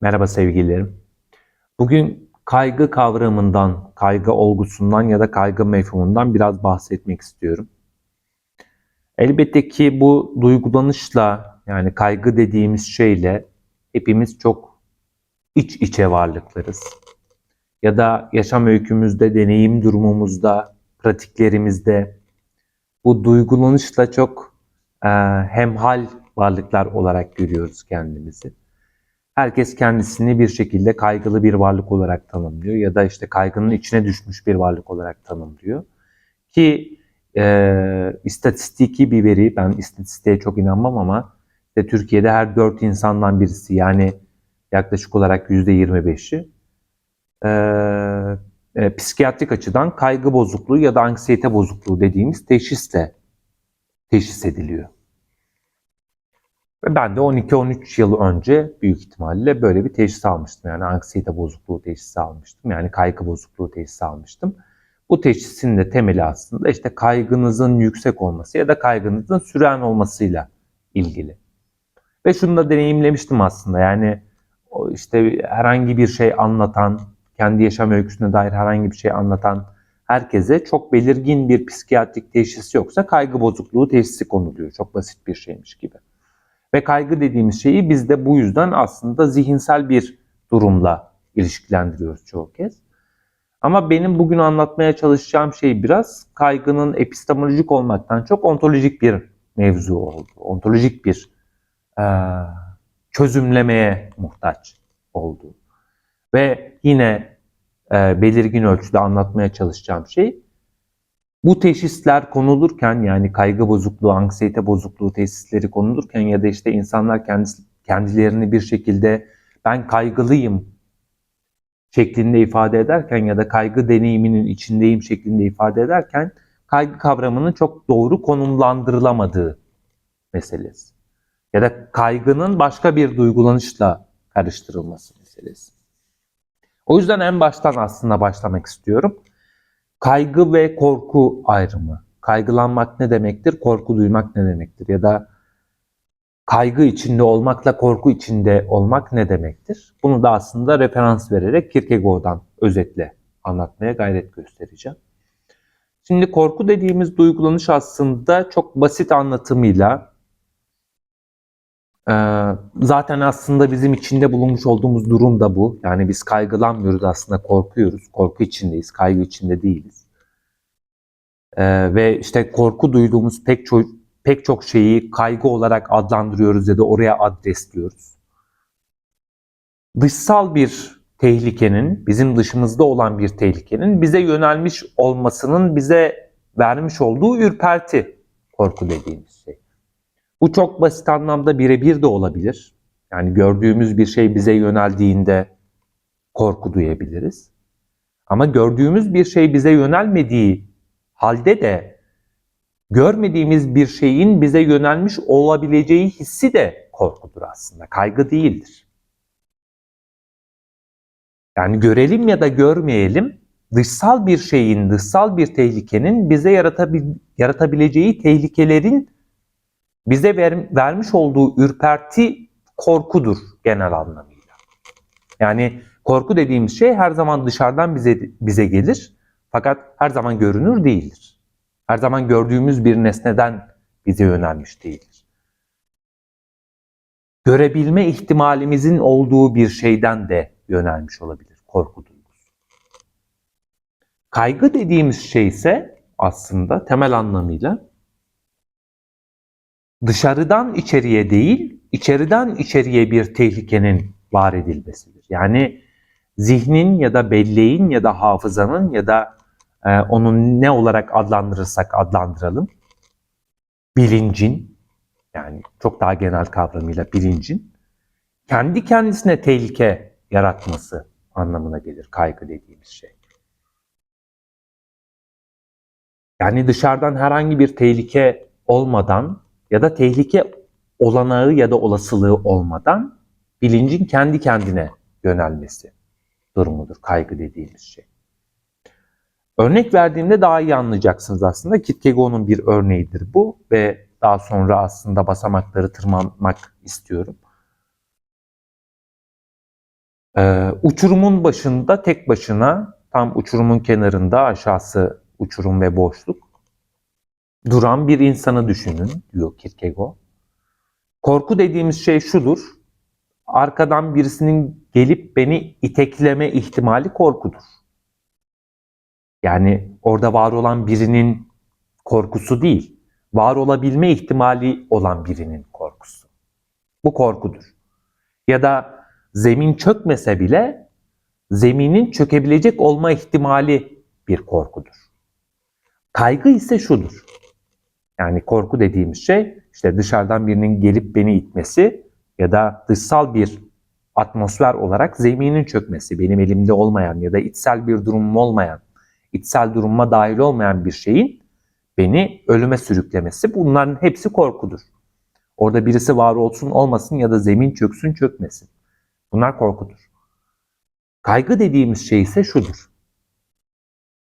Merhaba sevgililerim. Bugün kaygı kavramından, kaygı olgusundan ya da kaygı mefhumundan biraz bahsetmek istiyorum. Elbette ki bu duygulanışla yani kaygı dediğimiz şeyle hepimiz çok iç içe varlıklarız. Ya da yaşam öykümüzde, deneyim durumumuzda, pratiklerimizde bu duygulanışla çok e, hemhal varlıklar olarak görüyoruz kendimizi herkes kendisini bir şekilde kaygılı bir varlık olarak tanımlıyor ya da işte kaygının içine düşmüş bir varlık olarak tanımlıyor. Ki e, istatistiki bir veri, ben istatistiğe çok inanmam ama işte Türkiye'de her dört insandan birisi yani yaklaşık olarak yüzde 25'i e, e, psikiyatrik açıdan kaygı bozukluğu ya da anksiyete bozukluğu dediğimiz teşhisle teşhis ediliyor. Ve ben de 12-13 yıl önce büyük ihtimalle böyle bir teşhis almıştım. Yani anksiyete bozukluğu teşhisi almıştım. Yani kaygı bozukluğu teşhisi almıştım. Bu teşhisin de temeli aslında işte kaygınızın yüksek olması ya da kaygınızın süren olmasıyla ilgili. Ve şunu da deneyimlemiştim aslında. Yani işte herhangi bir şey anlatan, kendi yaşam öyküsüne dair herhangi bir şey anlatan herkese çok belirgin bir psikiyatrik teşhis yoksa kaygı bozukluğu teşhisi konuluyor. Çok basit bir şeymiş gibi. Ve kaygı dediğimiz şeyi biz de bu yüzden aslında zihinsel bir durumla ilişkilendiriyoruz çoğu kez. Ama benim bugün anlatmaya çalışacağım şey biraz kaygının epistemolojik olmaktan çok ontolojik bir mevzu oldu. Ontolojik bir e, çözümlemeye muhtaç oldu. Ve yine e, belirgin ölçüde anlatmaya çalışacağım şey bu teşhisler konulurken yani kaygı bozukluğu, anksiyete bozukluğu tesisleri konulurken ya da işte insanlar kendisi, kendilerini bir şekilde ben kaygılıyım şeklinde ifade ederken ya da kaygı deneyiminin içindeyim şeklinde ifade ederken kaygı kavramının çok doğru konumlandırılamadığı meselesi. Ya da kaygının başka bir duygulanışla karıştırılması meselesi. O yüzden en baştan aslında başlamak istiyorum. Kaygı ve korku ayrımı. Kaygılanmak ne demektir? Korku duymak ne demektir? Ya da kaygı içinde olmakla korku içinde olmak ne demektir? Bunu da aslında referans vererek Kierkegaard'dan özetle anlatmaya gayret göstereceğim. Şimdi korku dediğimiz duygulanış aslında çok basit anlatımıyla zaten aslında bizim içinde bulunmuş olduğumuz durum da bu. Yani biz kaygılanmıyoruz aslında korkuyoruz. Korku içindeyiz, kaygı içinde değiliz. ve işte korku duyduğumuz pek çok pek çok şeyi kaygı olarak adlandırıyoruz ya da oraya adresliyoruz. Dışsal bir tehlikenin, bizim dışımızda olan bir tehlikenin bize yönelmiş olmasının bize vermiş olduğu ürperti korku dediğimiz. Bu çok basit anlamda birebir de olabilir. Yani gördüğümüz bir şey bize yöneldiğinde korku duyabiliriz. Ama gördüğümüz bir şey bize yönelmediği halde de görmediğimiz bir şeyin bize yönelmiş olabileceği hissi de korkudur aslında. Kaygı değildir. Yani görelim ya da görmeyelim dışsal bir şeyin, dışsal bir tehlikenin bize yaratabil yaratabileceği tehlikelerin bize ver, vermiş olduğu ürperti korkudur genel anlamıyla. Yani korku dediğimiz şey her zaman dışarıdan bize bize gelir fakat her zaman görünür değildir. Her zaman gördüğümüz bir nesneden bize yönelmiş değildir. Görebilme ihtimalimizin olduğu bir şeyden de yönelmiş olabilir korku duygusu. Kaygı dediğimiz şey ise aslında temel anlamıyla dışarıdan içeriye değil, içeriden içeriye bir tehlikenin var edilmesidir. Yani zihnin ya da belleğin ya da hafızanın ya da e, onun ne olarak adlandırırsak adlandıralım, bilincin, yani çok daha genel kavramıyla bilincin, kendi kendisine tehlike yaratması anlamına gelir kaygı dediğimiz şey. Yani dışarıdan herhangi bir tehlike olmadan ya da tehlike olanağı ya da olasılığı olmadan bilincin kendi kendine yönelmesi durumudur kaygı dediğimiz şey. Örnek verdiğimde daha iyi anlayacaksınız aslında. Kierkegaard'un bir örneğidir bu ve daha sonra aslında basamakları tırmanmak istiyorum. Ee, uçurumun başında tek başına tam uçurumun kenarında aşağısı uçurum ve boşluk duran bir insanı düşünün diyor Kierkegaard. Korku dediğimiz şey şudur. Arkadan birisinin gelip beni itekleme ihtimali korkudur. Yani orada var olan birinin korkusu değil, var olabilme ihtimali olan birinin korkusu. Bu korkudur. Ya da zemin çökmese bile zeminin çökebilecek olma ihtimali bir korkudur. Kaygı ise şudur. Yani korku dediğimiz şey işte dışarıdan birinin gelip beni itmesi ya da dışsal bir atmosfer olarak zeminin çökmesi, benim elimde olmayan ya da içsel bir durumum olmayan, içsel durumuma dahil olmayan bir şeyin beni ölüme sürüklemesi bunların hepsi korkudur. Orada birisi var olsun olmasın ya da zemin çöksün çökmesin. Bunlar korkudur. Kaygı dediğimiz şey ise şudur.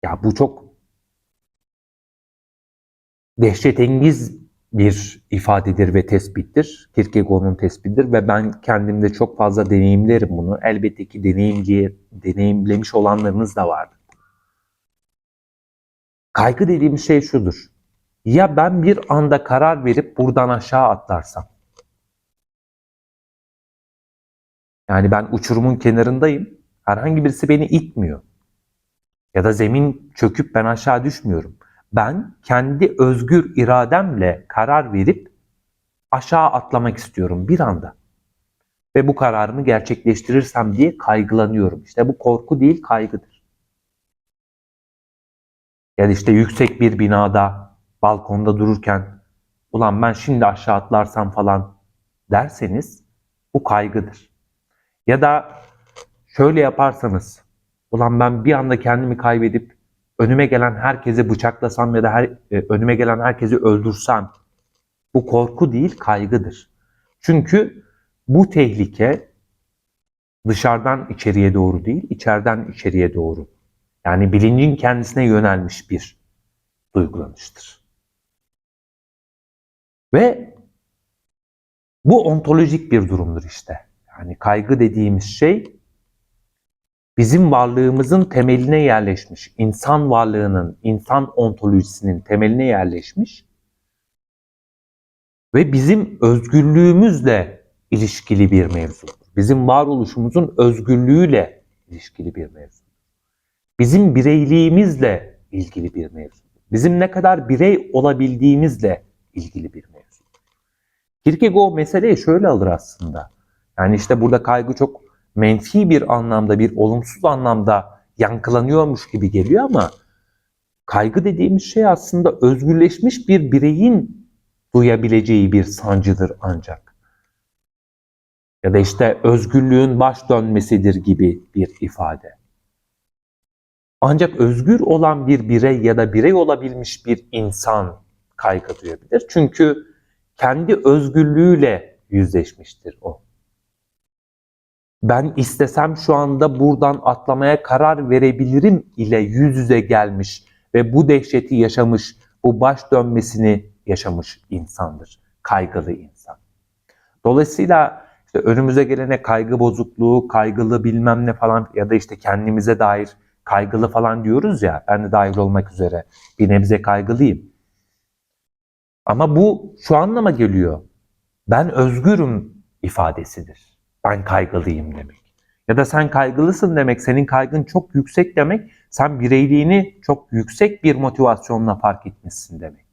Ya bu çok dehşetengiz bir ifadedir ve tespittir. Kierkegaard'un tespitidir ve ben kendimde çok fazla deneyimlerim bunu. Elbette ki deneyimci, deneyimlemiş olanlarınız da vardır. Kaygı dediğim şey şudur. Ya ben bir anda karar verip buradan aşağı atlarsam? Yani ben uçurumun kenarındayım. Herhangi birisi beni itmiyor. Ya da zemin çöküp ben aşağı düşmüyorum. Ben kendi özgür irademle karar verip aşağı atlamak istiyorum bir anda. Ve bu kararımı gerçekleştirirsem diye kaygılanıyorum. İşte bu korku değil kaygıdır. Ya da işte yüksek bir binada balkonda dururken ulan ben şimdi aşağı atlarsam falan derseniz bu kaygıdır. Ya da şöyle yaparsanız ulan ben bir anda kendimi kaybedip önüme gelen herkesi bıçaklasam ya da her, e, önüme gelen herkesi öldürsem bu korku değil kaygıdır. Çünkü bu tehlike dışarıdan içeriye doğru değil, içeriden içeriye doğru. Yani bilincin kendisine yönelmiş bir duygulanıştır. Ve bu ontolojik bir durumdur işte. Yani kaygı dediğimiz şey bizim varlığımızın temeline yerleşmiş, insan varlığının, insan ontolojisinin temeline yerleşmiş ve bizim özgürlüğümüzle ilişkili bir mevzudur. Bizim varoluşumuzun özgürlüğüyle ilişkili bir mevzudur. Bizim bireyliğimizle ilgili bir mevzudur. Bizim ne kadar birey olabildiğimizle ilgili bir mevzudur. Kierkegaard meseleyi şöyle alır aslında. Yani işte burada kaygı çok menfi bir anlamda, bir olumsuz anlamda yankılanıyormuş gibi geliyor ama kaygı dediğimiz şey aslında özgürleşmiş bir bireyin duyabileceği bir sancıdır ancak. Ya da işte özgürlüğün baş dönmesidir gibi bir ifade. Ancak özgür olan bir birey ya da birey olabilmiş bir insan kaygı duyabilir. Çünkü kendi özgürlüğüyle yüzleşmiştir o ben istesem şu anda buradan atlamaya karar verebilirim ile yüz yüze gelmiş ve bu dehşeti yaşamış, bu baş dönmesini yaşamış insandır. Kaygılı insan. Dolayısıyla işte önümüze gelene kaygı bozukluğu, kaygılı bilmem ne falan ya da işte kendimize dair kaygılı falan diyoruz ya, ben de dahil olmak üzere bir nebze kaygılıyım. Ama bu şu anlama geliyor. Ben özgürüm ifadesidir ben kaygılıyım demek. Ya da sen kaygılısın demek, senin kaygın çok yüksek demek, sen bireyliğini çok yüksek bir motivasyonla fark etmişsin demek.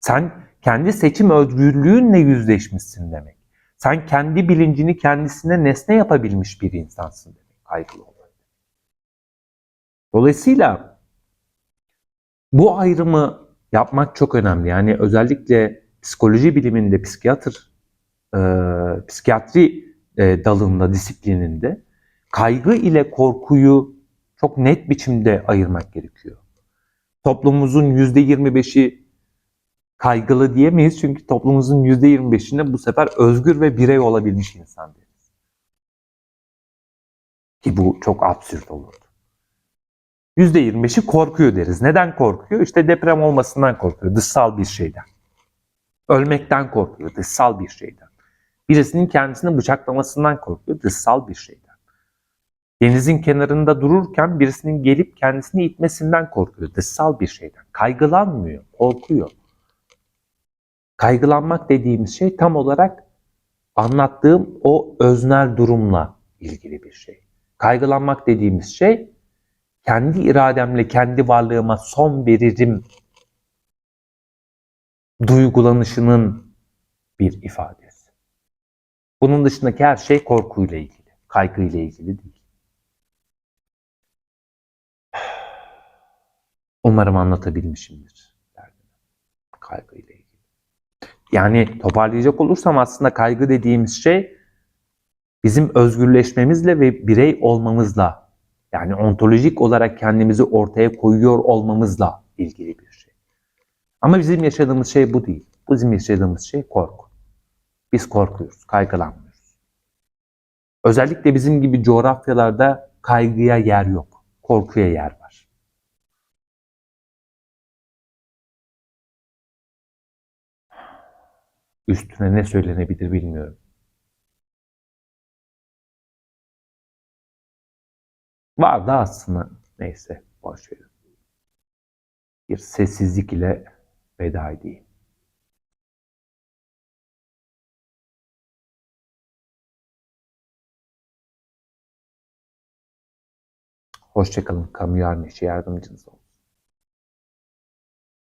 Sen kendi seçim özgürlüğünle yüzleşmişsin demek. Sen kendi bilincini kendisine nesne yapabilmiş bir insansın demek kaygılı olmak. Dolayısıyla bu ayrımı yapmak çok önemli. Yani özellikle psikoloji biliminde psikiyatr e, psikiyatri e, dalında, disiplininde kaygı ile korkuyu çok net biçimde ayırmak gerekiyor. Toplumumuzun %25'i kaygılı diyemeyiz çünkü toplumumuzun %25'inde bu sefer özgür ve birey olabilmiş insan deriz. Ki bu çok absürt olurdu. %25'i korkuyor deriz. Neden korkuyor? İşte deprem olmasından korkuyor, dışsal bir şeyden. Ölmekten korkuyor, dışsal bir şeyden. Birisinin kendisini bıçaklamasından korkuyor, dışsal bir şeyden. Denizin kenarında dururken birisinin gelip kendisini itmesinden korkuyor. Dışsal bir şeyden. Kaygılanmıyor, korkuyor. Kaygılanmak dediğimiz şey tam olarak anlattığım o öznel durumla ilgili bir şey. Kaygılanmak dediğimiz şey kendi irademle kendi varlığıma son veririm duygulanışının bir ifadesi. Bunun dışındaki her şey korkuyla ilgili, kaygıyla ilgili değil. Umarım anlatabilmişimdir. Kaygıyla ilgili. Yani toparlayacak olursam aslında kaygı dediğimiz şey bizim özgürleşmemizle ve birey olmamızla yani ontolojik olarak kendimizi ortaya koyuyor olmamızla ilgili bir şey. Ama bizim yaşadığımız şey bu değil. Bizim yaşadığımız şey korku. Biz korkuyoruz, kaygılanmıyoruz. Özellikle bizim gibi coğrafyalarda kaygıya yer yok. Korkuya yer var. Üstüne ne söylenebilir bilmiyorum. Var da aslında neyse boş verin. Bir sessizlik ile veda edeyim. Hoşçakalın. Kamu yarın işi yardımcınız olsun.